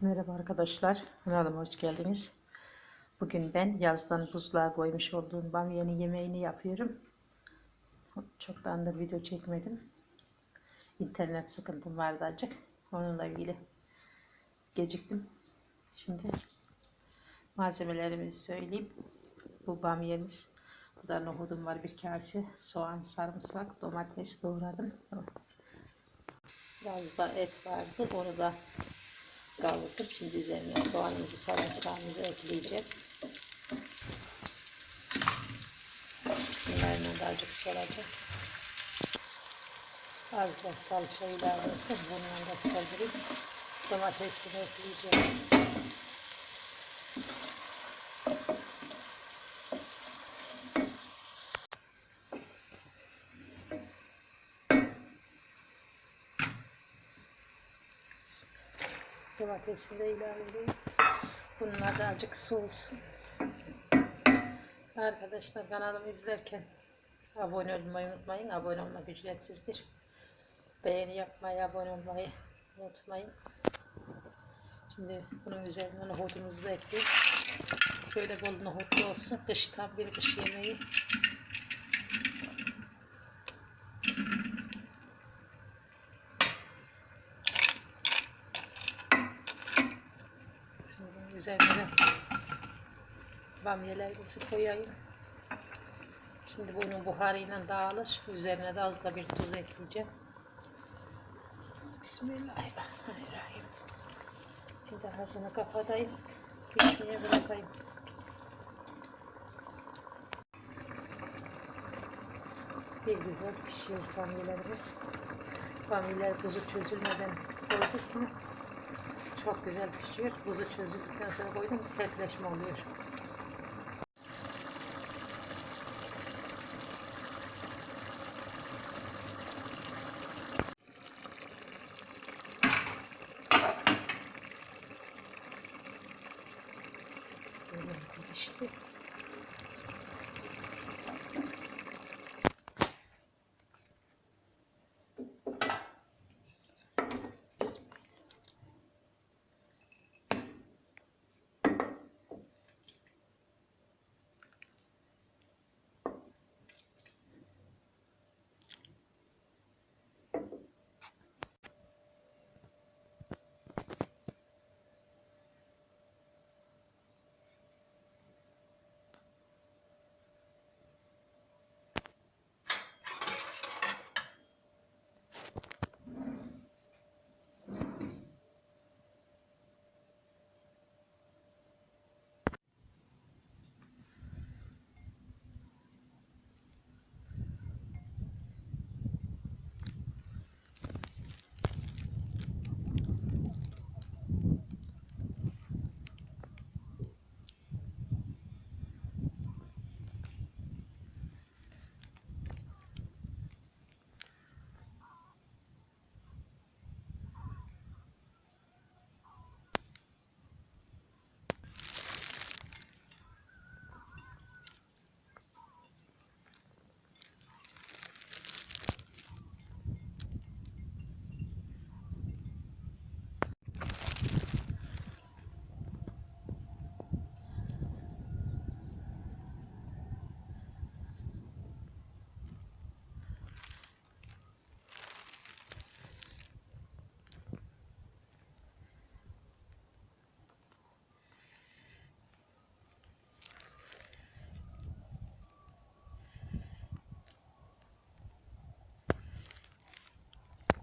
Merhaba arkadaşlar, kanalıma hoş geldiniz. Bugün ben yazdan buzluğa koymuş olduğum bamyanın yemeğini yapıyorum. Çoktandır video çekmedim. İnternet sıkıntım vardı acık. Onunla ilgili geciktim. Şimdi malzemelerimizi söyleyeyim. Bu bamyamız. Bu da nohudum var bir kase. Soğan, sarımsak, domates doğradım. Biraz da et vardı. Onu da kavurdum. Şimdi üzerine soğanımızı, sarımsağımızı ekleyeceğim. Bunlarla da azıcık solacak. Az da salça ilave ettim. Bununla da soldurayım. Domatesini ekleyeceğim. Domatesini de ilave edeyim. Bunlar da azıcık soğusun. Arkadaşlar kanalımı izlerken abone olmayı unutmayın. Abone olmak ücretsizdir. Beğeni yapmayı, abone olmayı unutmayın. Şimdi bunun üzerine nohudumuzu da ekleyeyim. Şöyle bol nohutlu olsun. Kıştan bir kış yemeği. Şimdi bunun üzerine bamyelerimizi koyayım. Şimdi bunun buharıyla dağılır. Üzerine de az da bir tuz ekleyeceğim. Bismillahirrahmanirrahim. Şimdi ağzını kapatayım. Pişmeye bırakayım. Bir güzel pişiyor bamyelerimiz. Bamyeler buzu çözülmeden koyduk mu çok güzel pişiyor. Buzu çözüldükten sonra koydum sertleşme oluyor. Böyle pişti.